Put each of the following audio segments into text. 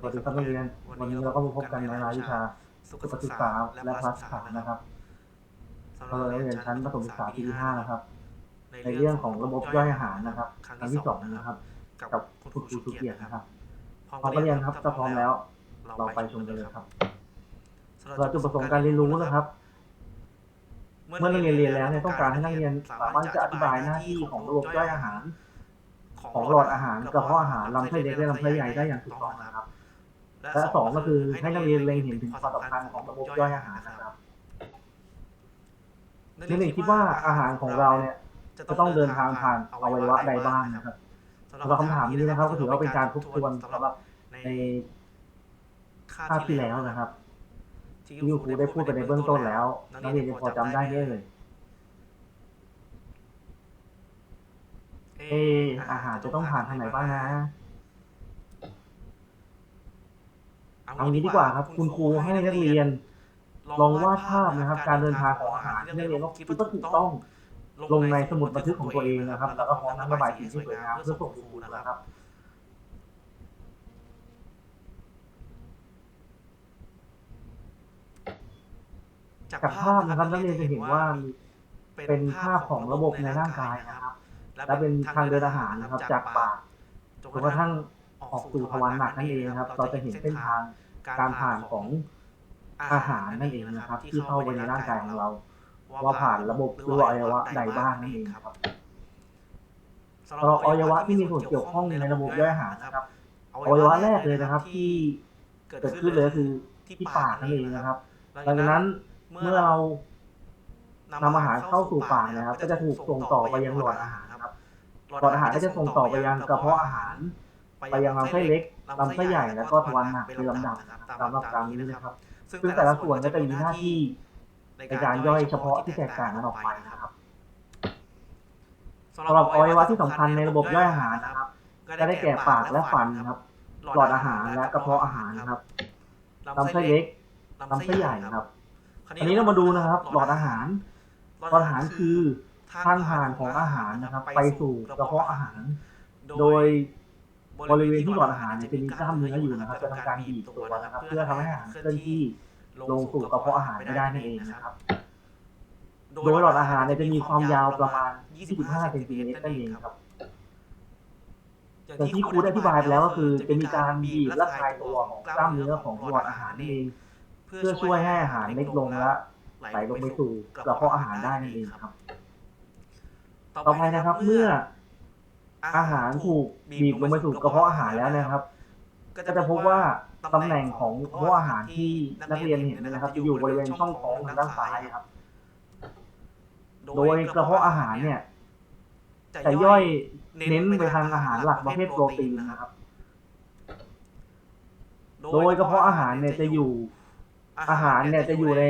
สวัสดีครับนักเรียน วันนี้เราก็มาพบกันในรายวิชา สุขศึกษาและภาษานะครับเราเรียนชั้นประถมศึกษาปีที่ห้านะครับ ในเรื่องของระบบย่อยอาหารนะครับ ครั้งที่2นะครับ กับคุณครูสุเกียรตินะครับ พร้อมเรียนครับจะพร้อมแล้ว เราไปชมกันเลยครับเราจุดประสงค์การเรียนรู้นะครับ เมื่อนักเรียนเรียนแล้วเนี่ยต้องการให้นักเรียนสามารถจะอธิบายหน้าที่ของระบบย่อยอาหารของหลอดอาหารกระเพาะอาหารลำไส้เล็กและลำไส้ใหญ่ได้อย่างถูกต้องนะครับ และสองก็คือให้นักเรียนเล็งเห็นถึงความสำคัญของระบบย่อยอาหารนะครับนักเรียนคิดว่าอาหารของเราเนี่ยจะต้องเดินทางผ่านอวัยวะใดบ้างนะครับสำหรับคำถามนี้นะครับ ก็ถือว่าเป็นการทบทวนสำหรับในคาบที่แล้วนะครับที่ครูได้พูดไปในเบื้องต้นแล้วนักเรียนยังพอจำได้ไหมเลยเอออาหารจะต้องผ่านทางไหนบ้างนะ เอางี้ดีกว่าครับ คุณครูให้นักเรียน ลองวาดภาพนะครับ การเดินทางของอาหารที่นักเรียนก็คิดว่าถูกต้อง ลงในสมุดบันทึกของตัวเองนะครับ แล้วก็พร้อมนำระบายสีที่สวยงามเพื่อส่งครูนะครับจากภาพนะครับนักเรียนจะเห็นว่าเป็นภาพของระบบในร่างกายนะครับ และเป็นทางเดินอาหารนะครับจากปากจนกระทั่งออกสู่ทวารหนักนั่นเองครับ เราจะเห็นเส้นทาง การผ่านของอาหารนั่นเองนะครับ ที่เข้าไปในร่างกายของเรา ว่าผ่านระบบหรืออวัยวะใดบ้างนั่นเองครับสำหรับอวัยวะที่มีส่วนเกี่ยวข้องในระบบย่อยอาหารนะครับอวัยวะแรกเลยนะครับ ที่เกิดขึ้นเลยคือที่ปากนั่นเองนะครับดังนั้นเมื่อเรานำอาหารเข้าสู่ปากนะครับ ก็จะถูกส่งต่อไปยังหลอดอาหารครับหลอดอาหารก็จะส่งต่อไปยังกระเพาะอาหาร ไปยังลำไส้เล็ก ลำไส้ใหญ่และก็ทวารหนักเป็นลำดับตามหลักการนี้นะครับ ซึ่งแต่ละส่วนก็จะมีหน้าที่ในการย่อยเฉพาะที่แตกต่างกันออกไปนะครับสำหรับอวัยวะที่สำคัญในระบบย่อยอาหารนะครับ ก็ได้แก่ปากและฟันครับ หลอดอาหารและกระเพาะอาหารครับลำไส้เล็กลำไส้ใหญ่ครับ อันนี้เรามาดูนะครับ หลอดอาหาร หลอดอาหารคือทางผ่านของอาหารนะครับ ไปสู่กระเพาะอาหาร โดย บริเวณที่หลอดอาหารจะมีกล้ามเนื้ออยู่นะครับจะทำการบีบตัวนะครับ เพื่อทำให้อาหารเคลื่อนที่ลงสู่กระเพาะอาหารไม่ได้นั่นเองนะครับ โดยหลอดอาหารจะมีความยาวประมาณ 25เซนติเมตรนั่นเองครับอย่างที่ครูได้อธิบายไปแล้วก็คือ จะมีการบีบและคลายตัวของกล้ามเนื้อของหลอดอาหารเอง เพื่อช่วยให้อาหารเล็กลงและไหลลงไปสู่กระเพาะอาหารได้นั่นเองครับ ต่อไปนะครับเมื่อ อาหารถูกบีบลงไปสู่กระเพาะอาหารแล้วนะครับ ก็จะพบว่าตำแหน่งของกระเพาะอาหารที่นักเรียนเห็นนะครับจะอยู่บริเวณช่องท้องทางด้านซ้ายครับ โดยกระเพาะอาหารเนี่ยจะย่อยเน้นไปทางอาหารหลักประเภทโปรตีนนะครับ โดยกระเพาะอาหารเนี่ยจะอยู่ อาหารเนี่ยจะอยู่ใน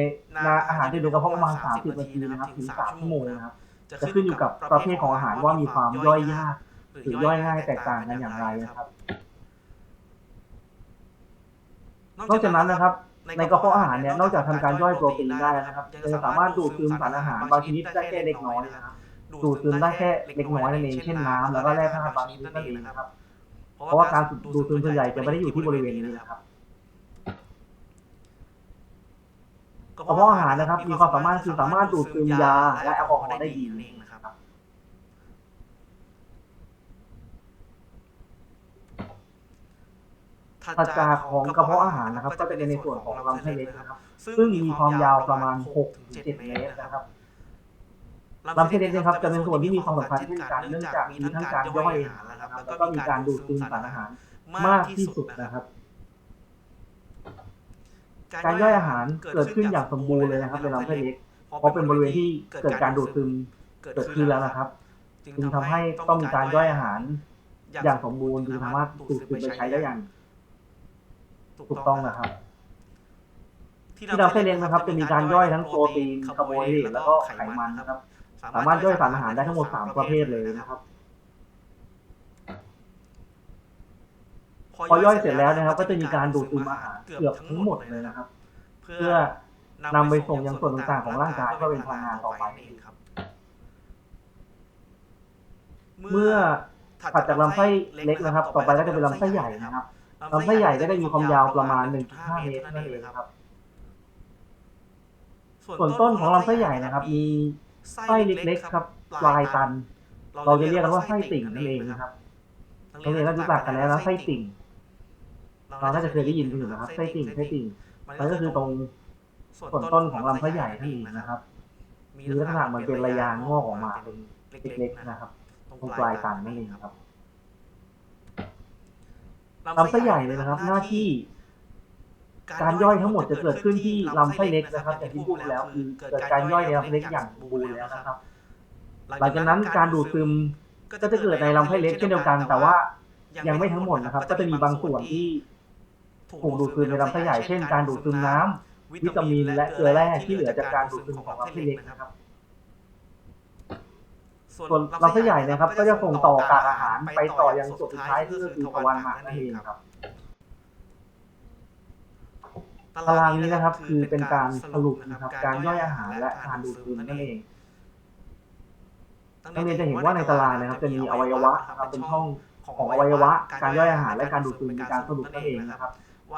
อาหารที่อยู่กระเพาะประมาณสามสิบนาทีนะครับถึงสามชั่วโมงนะครับจะขึ้นอยู่กับประเภทของอาหารว่ามีความย่อยยาก หรือย่อยง่ายแตกต่างกันอย่างไรนะครับ นอกจากนั้นนะครับ ในกระเพาะอาหารเนี่ยนอกจากทำการย่อยโปรตีนได้นะครับยังสามารถดูดซึมสารอาหารบางชนิดได้แค่เล็กน้อยนะครับดูดซึมได้แค่เล็กน้อยนั่นเองเช่นน้ำแล้วก็แร่ธาตุบางชนิดนั่นเองนะครับ เพราะว่าการดูดซึมส่วนใหญ่จะไม่ได้อยู่ที่บริเวณนี้นะครับกระเพาะอาหารนะครับ มีความสามารถคือสามารถดูดซึมยาและแอลกอฮอล์ได้ดีนั่นเองนะครับ สัจจาของกระเพาะอาหารนะครับ ก็จะเป็นในส่วนของลำไส้เล็กนะครับ ซึ่งมีความยาวประมาณ6-7เจ็ดเมตรนะครับลำไส้เล็กนะครับจะเป็นส่วนที่มีความสำคัญเช่นกันเนื่องจากมีทั้งการย่อยอาหารนะครับแล้วก็มีการดูดซึมสารอาหารมากที่สุดนะครับการย่อยอาหารเกิดขึ้นอย่างสมบูรณ์เลยนะครับในลำไส้เล็กเพราะเป็นบริเวณที่เกิดการดูดซึมเกิดขึ้นแล้วนะครับ จึงทำให้ต้องมีการย่อยอาหาร อย่างสมบูรณ์จึงสามารถดูดซึมไปใช้ได้อย่าง ถูกถูกต้ต้อองงนะนะคครัรับ บ ที่ที่เราเราได้ได้เรีเรียยนนนะนะคครัรับ บ จะจะมีมีกาการรย่ย่ออยยทั้ทั้งงโปโปรรตีตีนนคาคาร์ร์โบบไฮไฮเดเดรรตตแล้แล้ววก็ก็ไขไขมัมันนนะนะคครัรับ บ สามารถถูกต้องย่อยนะสาครรับอาหารได้ทั้งหมดสามประเภทเลยนะครับพอย่อยเสร็จแล้วนะครับก็จะมีการดูดซึมอาหารเกือบทั้งหมดเลยนะครับเพื่เพื่อ อนำไปส่งยังส่วนต่างๆของร่างกายเพื่อเป็นพลังงานต่อไปนั่นเองครับ เมื่อถัดจากลำไส้เล็กนะครับต่อไปก็จะเป็นลำไส้ใหญ่นะครับ ลำไส้ใหญ่ก็จะมีความยาวประมาณ 1.5 เมตรนั่นเองครับ ส่วนต้นของลำไส้ใหญ่นะครับ มีไส้เล็กๆครับ ปลายตัน เราจะเรียกกันว่าไส้ติ่งนั่นเองนะครับนักเรียนก็รู้จักกันแล้วนะไส้ติ่ง เราน่าจะเคยได้ยินกันอยู่นะครับ ไส้ติ่ง ไส้ติ่ง มันก็คือตรงส่วนต้นของลำไส้ใหญ่นั่นเองนะครับ มีลักษณะเหมือนเป็นระยางงอกออกมาเป็นเล็กๆนะครับ ตรงปลายตันนั่นเองครับ ลำไส้ใหญ่เลยนะครับ หน้าที่ การย่อยทั้งหมดจะเกิดขึ้นที่ลำไส้เล็กนะครับอย่างที่พูดไปแล้วคือเกิดการย่อยในลำไส้เล็กอย่างสมบูรณ์แล้วนะครับ หลังจากนั้นการดูดซึมก็จะเกิดในลำไส้เล็กเช่นเดียวกัน แต่ว่ายังไม่ทั้งหมดนะครับ ก็จะมีบางส่วนที่ถูกดูดซึมในลำไส้ใหญ่เช่น การดูดซึมน้ำวิตามินและเกลือแร่ที่เหลือจากการดูดซึมของลำไส้เล็กนะครับ ส่วนลำไส้ใหญ่นะครับ ก็จะส่งต่อการอาหารไปต่อยังส่วนสุดท้ายที่ก็คือทวารหมากนั่นเองครับตารางนี้นะครับ คือเป็นการสรุปนะครับ การย่อยอาหารและการดูดซึมนั่นเองนักเรียนจะเห็นว่าในตารางนะครับ จะมีอวัยวะนะครับเป็นช่องของอวัยวะ การย่อยอาหารและการดูดซึมมีการสรุปนั่นเองนะครับ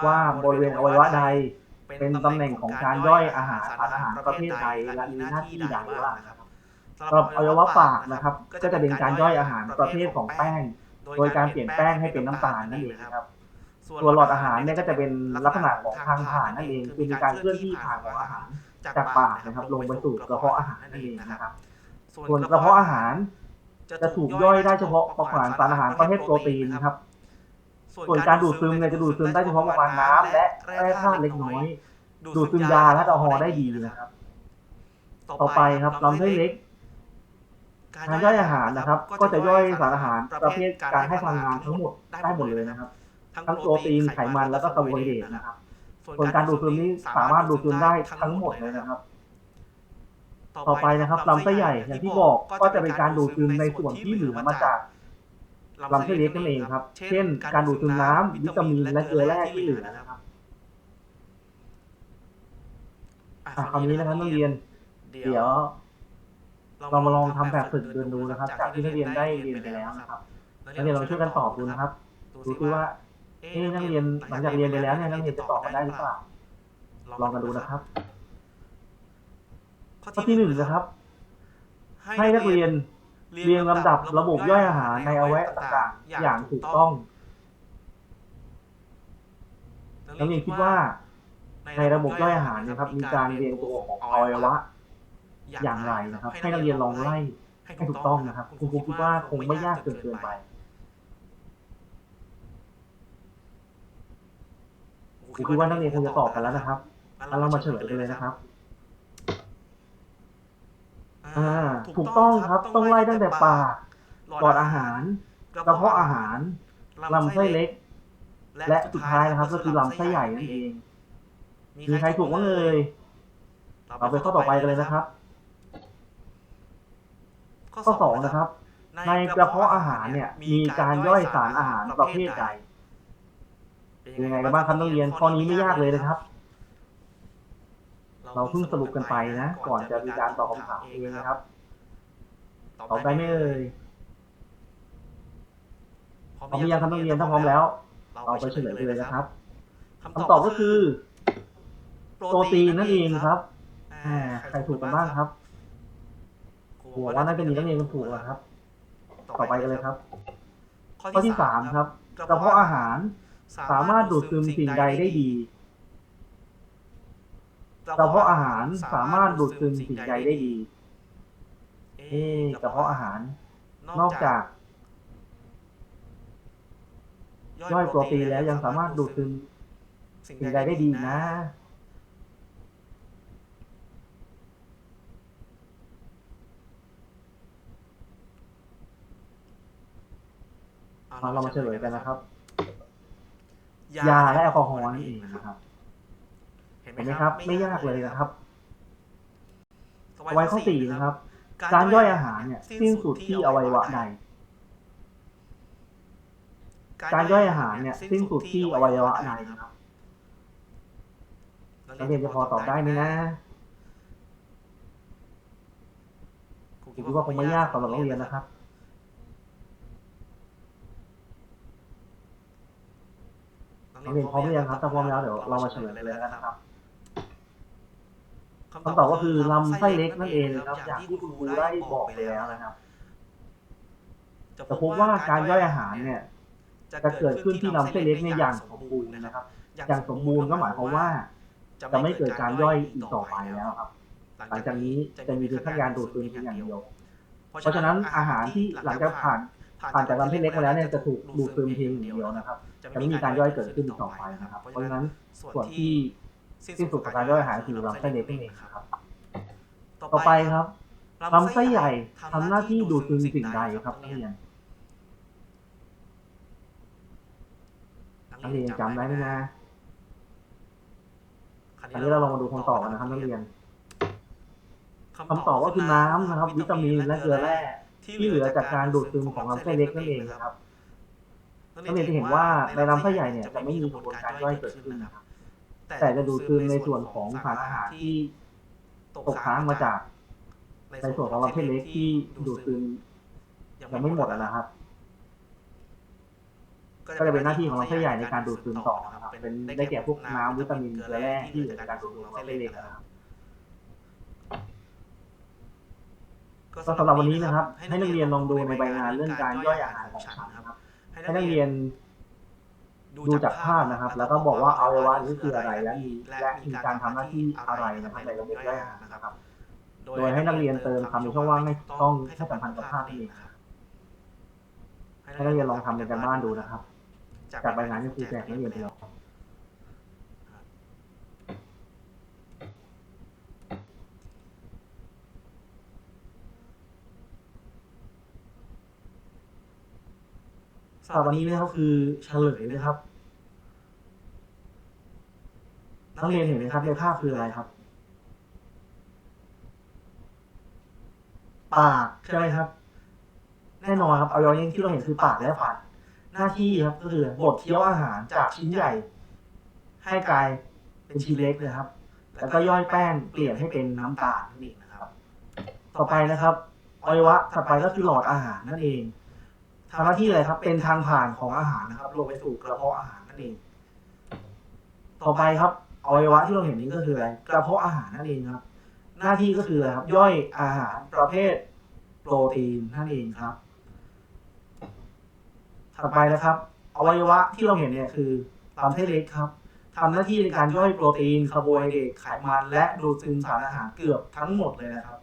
ว่าบริเวณอวัยวะใดเป็นตำแหน่งของการย่อยอาหารสารอาหารประเภทใดและมีหน้าที่ใดบ้างนะครับ สำหรับอวัยวะปากนะครับ ก็จะเป็นการย่อยอาหารประเภทของแป้ง โดยการเปลี่ยนแป้งให้เป็นน้ำตาลนั่นเองนะครับ ส่วนหลอดอาหารเนี่ยก็จะเป็นลักษณะของทางผ่านนั่นเองคือมีการเคลื่อนที่ผ่านของอาหาร จากปากนะครับลงไปสู่กระเพาะอาหารนั่นเองนะครับ ส่วนกระเพาะอาหาร จะถูกย่อยได้เฉพาะประมาณสารอาหารประเภทโปรตีนนะครับ ส่วนการดูดซึมเนี่ยจะดูดซึมได้เฉพาะประมาณน้ำและแร่ธาตุเล็กน้อย ดูดซึมยาและแอลกอฮอล์ได้ดีนะครับ ต่อไปครับลำไส้เล็ก การย่อยอาหารนะครับ ก็จะย่อยสารอาหารประเภทการให้พลังงานทั้งหมดได้หมดเลยนะครับ ทั้งโปรตีนไขมันแล้วก็คาร์โบไฮเดรตนะครับส่วนการดูดซึมนี้สามารถดูดซึมได้ทั้งหมดเลยนะครับ ต่อไปนะครับลำไส้ใหญ่อย่างที่บอกก็จะเป็นการดูดซึมในส่วนที่เหลือมาจากลำไส้เล็กนั่นเองครับ เช่น การดูดซึมน้ำวิตามินและเกลือแร่ที่เหลือนะครับอะคราวนี้นะครับนักเรียน เดี๋ยว เรามาลองทำแบบฝึกเดินดูนะครับ จากที่นักเรียนได้เรียนไปแล้วนะครับนักเรียนลองช่วยกันตอบดูนะครับดูซิว่าเอ๊ะนักเรียนหลังจากเรียนไปแล้วเนี่ยนักเรียนจะตอบมาได้หรือเปล่าลองกันดูนะครับ ข้อที่หนึ่งนะครับ ให้นักเรียนเรียงลำดับระบบย่อยอาหารในอวัยวะต่างๆอย่างถูกต้องนักเรียนคิดว่าในระบบย่อยอาหารเนะครับมีการเรียงตัวของอวัยวะ อย่างไรนะครับ ให้นักเรียนลองไล่ให้ถูกต้องนะครับ คุณครูคิดว่าคงไม่ยากเกินเกินไปครูคิดว่านักเรียนคงจะตอบกันแล้วนะครับงั้นเรามาเฉลยกันเลยนะครับ อ่า ถูกต้องครับ ต้องไล่ตั้งแต่ปากหลอดอาหารกระเพาะอาหารลำไส้เล็ก และสุดท้ายนะครับ ก็คือลำไส้ใหญ่นั่นเอง มีใครถูกบ้างเอ่ยเราไปข้อต่อไปกันเลยนะครับ ข้อสองนะครับ ในกระเพาะอาหารเนี่ย มีการย่อยสารอาหารประเภทใดเป็นยังไงกันบ้างครับนักเรียนข้อนี้ไม่ยากเลยนะครับ เราเพิ่งสรุปกันไปนะ ก่อนจะมีการตอบคำถามเองนะครับตอบได้ไหมเอ่ยพร้อมหรือยังครับนักเรียนถ้าพร้อมแล้ว เราไปเฉลยกันเลยนะครับคำตอบก็คือ โปรตีนนั่นเองครับอ่าใครถูกกันบ้างครับ หัวว่าน่าจะมีนักเรียนกันถูกแล้วครับ ต่อไปกันเลยครับ ข้อที่สามครับกระเพาะอาหาร สามารถดูดซึมสิ่งใดได้ดีกระเพาะอาหารสามารถดูดซึมสิ่งใดได้ดี เอ๊ะกระเพาะอาหาร นอกจากย่อยโปรตีนแล้วยังสามารถดูดซึมสิ่งใดได้ดีนะ เรามาเฉลยกันนะครับ ยาและแอลกอฮอล์นั่นเองนะครับเห็นไหมครับ ไม่ยากเลยนะครับไว้ข้อสี่นะครับ การย่อยอาหารเนี่ยสิ้นสุดที่อวัยวะใดการย่อยอาหารเนี่ยสิ้นสุดที่อวัยวะใดนะครับนักเรียนจะพอตอบได้ไหมนะผมคิดว่าคงไม่ยากสำหรับนักเรียนนะครับ นเรียนพร้อมหรือยังครับถ้าพร้อมแล้วเดี๋ยวเรามาเฉลยกันเลยแล้วนะครับคำตอบก็คือลำไส้เล็กนั่นเองนะครับอย่างที่คุณครูได้บอกไปแล้วนะครับจะพบว่าการย่อยอาหารเนี่ย จะเกิดขึ้นที่ลำไส้เล็กเนี่ยอย่างสมบูรณ์นะครับ อย่างสมบูรณ์ก็หมายความว่า จะไม่เกิดการย่อยอีกต่อไปแล้วครับ หลังจากนี้จะมีเพียงแค่การดูดซึมเพียงอย่างเดียว เพราะฉะนั้นอาหารที่หลังจากผ่าน ผ่านจากลำไส้เล็กมาแล้วเนี่ยจะถูกดูดซึมเพียงอย่างเดียวนะครับ จะไม่มีการย่อยเกิดขึ้นอีกต่อไปนะครับ เพราะฉะนั้นส่วนที่สิ้นสุดของการย่อยอาหารคือลำไส้เล็กนั่นเองครับ ต่อไปครับลำไส้ใหญ่ทำหน้าที่ดูดซึมสิ่งใดครับนักเรียนนักเรียนจำได้ไหมนะอันนี้เราลองมาดูคำตอบกันนะครับนักเรียนคำตอบก็คือน้ำนะครับ วิตามินและเกลือแร่ ที่เหลือจากการดูดซึมของลำไส้เล็กนั่นเองนะครับนักเรียนจะเห็นว่าในลำไส้ใหญ่เนี่ยจะไม่มีกระบวนการย่อยเกิดขึ้นนะครับแต่จะดูดซึมในส่วนของสารอาหารที่ตกค้างมาจาก ในส่วนของลำไส้เล็กที่ดูดซึมยังไม่หมดอะนะครับก็จะเป็นหน้าที่ของลำไส้ใหญ่ในการดูดซึมต่อนะครับเป็นได้แก่พวกน้ำวิตามินเกลือแร่ที่เหลือจากการดูดซึมของลำไส้เล็กนะครับ ก็สำหรับวันนี้นะครับ ให้นักเรียนลองดูในใบงานเรื่องการย่อยอาหารของฉันนะครับ ให้นักเรียนดูจากภาพนะครับ แล้วก็บอกว่าอวัยวะนี้คืออะไรและมีและมีการทำหน้าที่อะไรนะครับในระบบย่อยอาหารนะครับ โดยให้นักเรียนเติมคำในช่องว่างให้ถูกต้องให้สัมพันธ์กับภาพนี่เองครับให้นักเรียนลองทำในการบ้านดูนะครับ จากใบงานที่ครูแจกนักเรียนไปแล้ว สำหรับวันนี้นะครับคือเฉลยนะครับนักเรียนเห็นไหมครับในภาพคืออะไรครับ ปากใช่ไหมครับ แน่นอนครับอวัยวะที่เราเห็นคือปากและฟันหน้าที่ครับก็คือบดเคี้ยวอาหารจากชิ้นใหญ่ ให้กลายเป็นชิ้นเล็กนะครับ แล้วก็ย่อยแป้งเปลี่ยนให้เป็นน้ำตาลนั่นเองนะครับ ต่อไปนะครับอวัยวะถัดไปก็คือหลอดอาหารนั่นเอง ทำหน้าที่อะไรครับ เป็นทางผ่านของอาหารนะครับ ลงไปสู่กระเพาะอาหารนั่นเอง ต่อไปครับอวัยวะที่เราเห็นนี้ก็คืออะไร กระเพาะอาหารนั่นเองครับ หน้าที่ก็คืออะไรครับ ย่อยอาหารประเภทโปรตีนนั่นเองครับต่อไปนะครับอวัยวะที่เราเห็นเนี่ยคือลำไส้เล็กครับทำหน้าที่ในการย่อยโปรตีนคาร์โบไฮเดรตไขมัน และดูดซึมสารอาหารเกือบทั้งหมดเลยนะครับ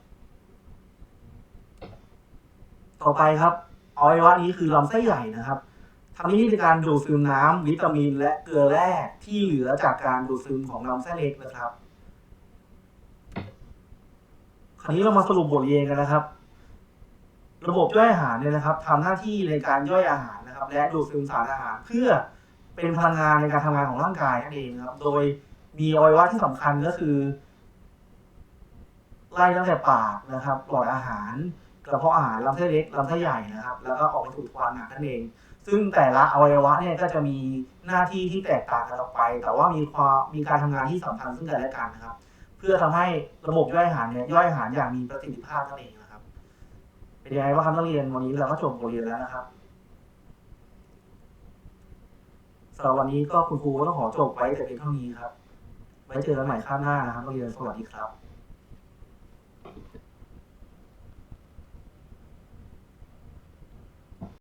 ต่อไปครับ อวัยวะนี้คือลำไส้ใหญ่นะครับทำหน้าที่ในการดูดซึมน้ำวิตามิน และเกลือแร่ที่เหลือจากการดูดซึมของลำไส้เล็กนะครับ คราวนี้เรามาสรุปบทเรียนกันนะครับ ระบบย่อยอาหารเนี่ยนะครับทำหน้าที่ในการย่อยอาหารนะครับ และดูดซึมสารอาหารเพื่อเป็นพลังงานในการทำงานของร่างกายนั่นเองนะครับ โดยมีอวัยวะที่สำคัญก็คือไล่ตั้งแต่ปากนะครับหลอดอาหาร กระเพาะอาหารลำไส้เล็กลำไส้ใหญ่นะครับ แล้วก็ออกไปสู่ทวารหนักนั่นเอง ซึ่งแต่ละอวัยวะเนี่ยก็จะมีหน้าที่ที่แตกต่างกันออกไป แต่ว่ามีความมีการทำงานที่สำคัญซึ่งกันและกันนะครับ เพื่อทำให้ระบบย่อยอาหารเนี่ยย่อยอาหารอย่างมีประสิทธิภาพนั่นเองนะครับ เป็นยังไงบ้างครับนักเรียนวันนี้เราก็จบบทเรียนแล้วนะครับสำหรับวันนี้ก็คุณครูก็ต้องขอจบไว้แต่เพียงเท่านี้ครับ ไว้เจอกันใหม่ครั้งหน้านะครับนักเรียนสวัสดีครับ